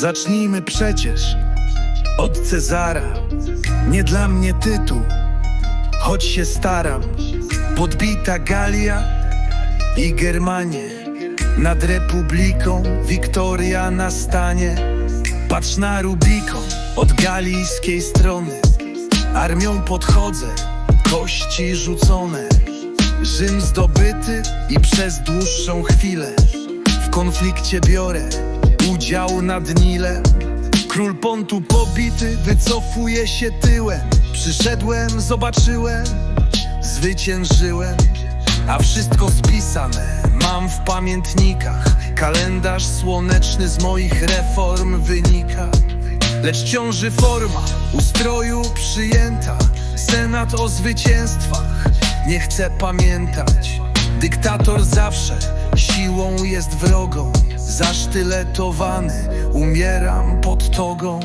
Zacznijmy przecież od Cezara. Nie dla mnie tytuł, choć się staram. Podbita Galia i Germanie. Nad Republiką Wiktoria nastanie. Patrz na Rubikon od galijskiej strony. Armią podchodzę, kości rzucone. Rzym zdobyty i przez dłuższą chwilę W konflikcie biorę udział nad Nilem. Król Pontu pobity wycofuje się tyłem. Przyszedłem, zobaczyłem, zwyciężyłem. A wszystko spisane mam w pamiętnikach. Kalendarz słoneczny z moich reform wynika. Lecz ciąży forma ustroju przyjęta. Senat o zwycięstwach nie chce pamiętać. Dyktator zawsze siłą jest wrogą Zasztyletowany umieram pod togą.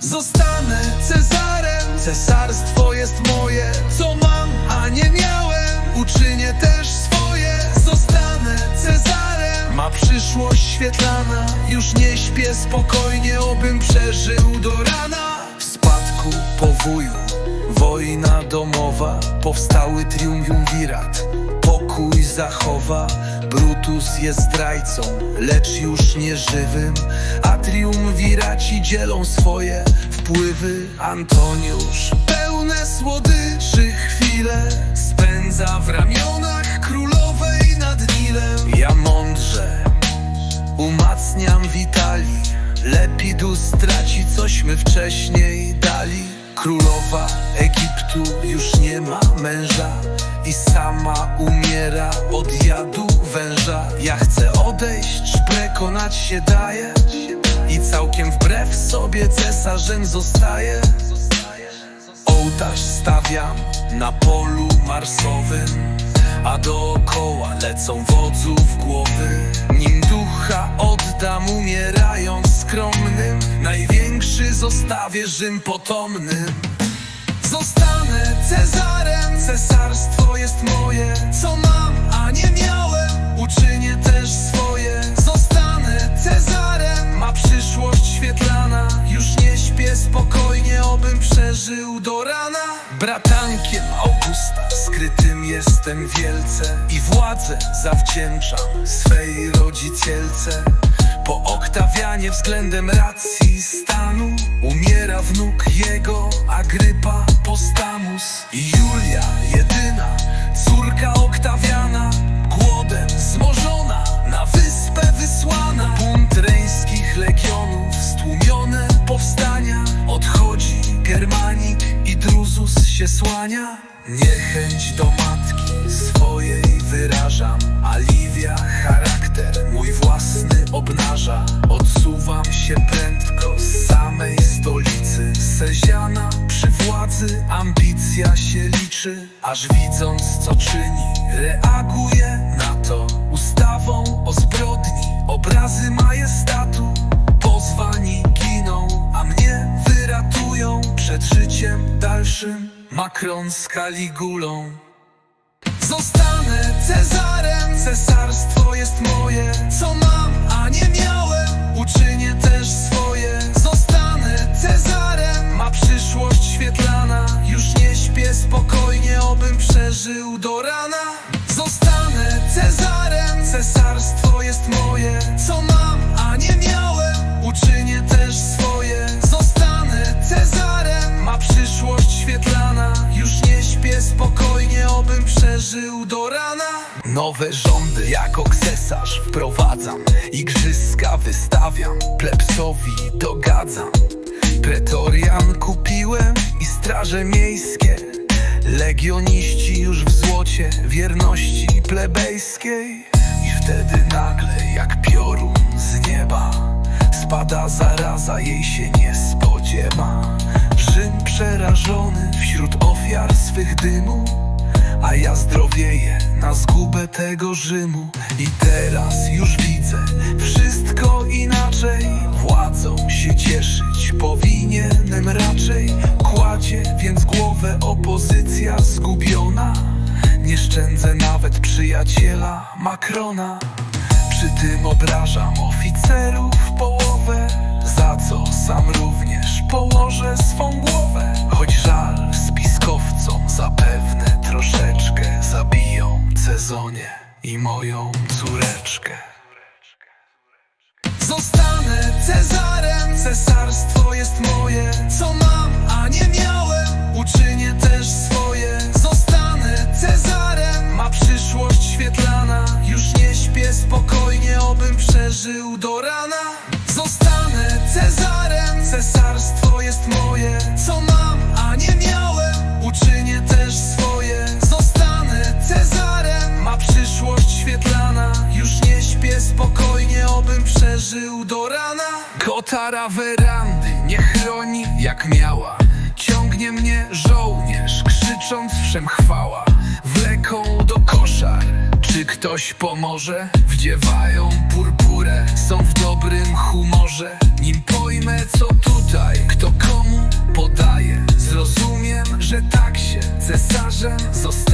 Zostanę Cezarem, cesarstwo jest moje. Co mam, a nie miałem, uczynię też swoje. Zostanę Cezarem, ma przyszłość świetlana. Już nie śpię spokojnie, obym przeżył do rana. W spadku powóju, wojna domowa. Powstały triumvirat, zachowa. Brutus jest zdrajcą, lecz już nie żywym. A triumviraci dzielą swoje wpływy. Antoniusz pełne słodyczy chwile Spędza w ramionach królowej nad Nilem. Ja mądrze umacniam Witali Lepidus straci cośmy wcześniej dali. Królowa Egiptu już nie ma męża I sama umiera. Od jadu węża. Ja chcę odejść, przekonać się daje I całkiem wbrew sobie cesarzem zostaję. Ołtarz stawiam na polu marsowym A dookoła lecą wodzów głowy. Nim ducha oddam umierając skromnym Największy zostawię Rzym potomnym Zostanę Cezarem, cesarstwo jest moje Co mam, a nie miałem, uczynię też swoje. Zostanę Cezarem, ma przyszłość świetlana. Już nie śpię spokojnie, obym przeżył do rana. Bratankiem Augusta, skrytym jestem wielce I władzę zawdzięczam swej rodzicielce po Oktawianie względem racji stanu Umiera wnuk jego, Agrypa Postamus. I Julia jedyna, córka Oktawiana Głodem zmożona, na wyspę wysłana. Bunt reńskich legionów, stłumione powstania. Odchodzi Germanik i Druzus się słania. Niechęć do matki swojej wyrażam. A Livia charakter mój własny obnaża. Odsuwam się prędko z samej stolicy. Seziana przy władzy ambicja się liczy. Aż widząc co czyni reaguje na to. Ustawą o zbrodni obrazy majestatu Pozwani giną, a mnie wyratują Przed życiem dalszym. Makron z Kaligulą. Zostanę Cezarem, cesarstwo jest moje. Co mam, a nie miałem, uczynię też swoje. Zostanę Cezarem, ma przyszłość świetlana. Już nie śpię spokojnie, obym przeżył do rana. Zostanę Cezarem, cesarstwo jest moje. Co mam, a nie miałem, uczynię też swoje. Zostanę Cezarem, ma przyszłość świetlana. Już nie śpię spokojnie, obym przeżył do rana Nowe rządy jako cesarz wprowadzam. Igrzyska wystawiam, plebsowi dogadzam. Pretorian kupiłem i straże miejskie. Legioniści już w złocie wierności plebejskiej. I wtedy nagle jak piorun z nieba Spada zaraza, jej się nie spodziewa. Rzym przerażony wśród ofiar swych dymu A ja zdrowieję na zgubę tego Rzymu. I teraz już widzę wszystko inaczej. Władzą się cieszyć powinienem raczej. Kładzie więc głowę opozycja zgubiona. Nie szczędzę nawet przyjaciela Macrona. Przy tym obrażam oficerów połowę Za co sam również położę swą głowę. Choć żal spiskowcom zapewne troszeczkę Zabiją Cezonie i moją córeczkę. Zostanę Cezarem, cesarstwo jest moje Co mam, a nie miałem, uczynię też swoje. Zostanę Cezarem, ma przyszłość świetlana przeżył do rana. Kotara werandy nie chroni jak miała. Ciągnie mnie żołnierz, krzycząc wszem chwała Wleką do koszar, czy ktoś pomoże? Wdziewają purpurę, są w dobrym humorze. Nim pojmę co tutaj, kto komu podaje. Zrozumiem, że tak się cesarzem zostaje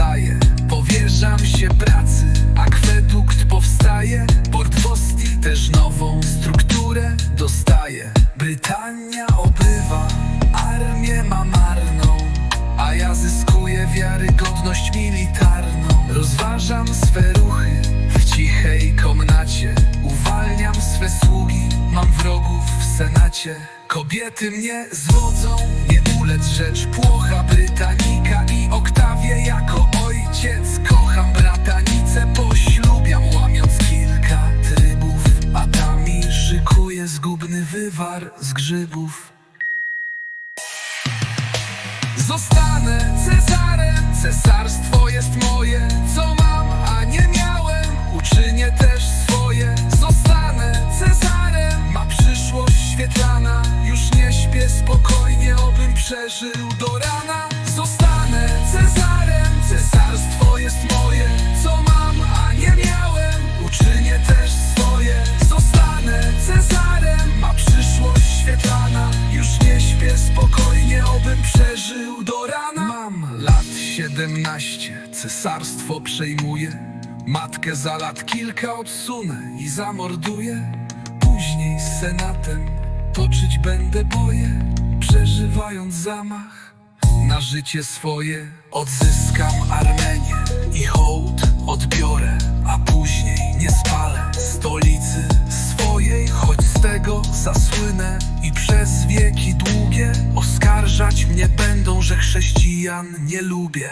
wiarygodność militarną. Rozważam swe ruchy w cichej komnacie. Uwalniam swe sługi, mam wrogów w senacie. Kobiety mnie zwodzą, nie ulec rzecz płocha Brytanika 17, cesarstwo przejmuję Matkę za lat kilka odsunę i zamorduję Później z senatem toczyć będę boje Przeżywając zamach na życie swoje Odzyskam Armenię i hołd odbiorę A później nie spalę stolicy swojej. Choć z tego zasłynę i przez wieki długie Oskarżać mnie będą, że chrześcijan nie lubię.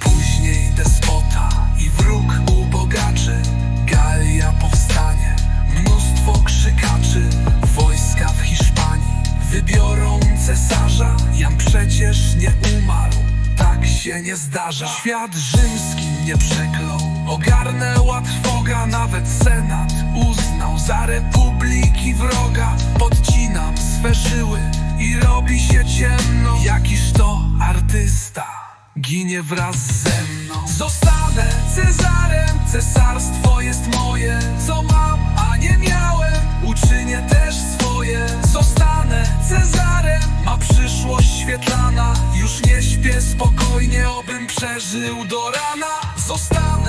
Później despota i wróg ubogaczy Galia powstanie, mnóstwo krzykaczy Wojska w Hiszpanii wybiorą cesarza Jam przecież nie umarł, tak się nie zdarza. Świat rzymski mnie przeklął, ogarnęła trwoga Nawet senat uznał za republiki wroga. Podcinam swe żyły i robi się ciemno. Jakiż to artysta ginie wraz ze mną. Zostanę Cezarem, przeżył do rana. Zostanę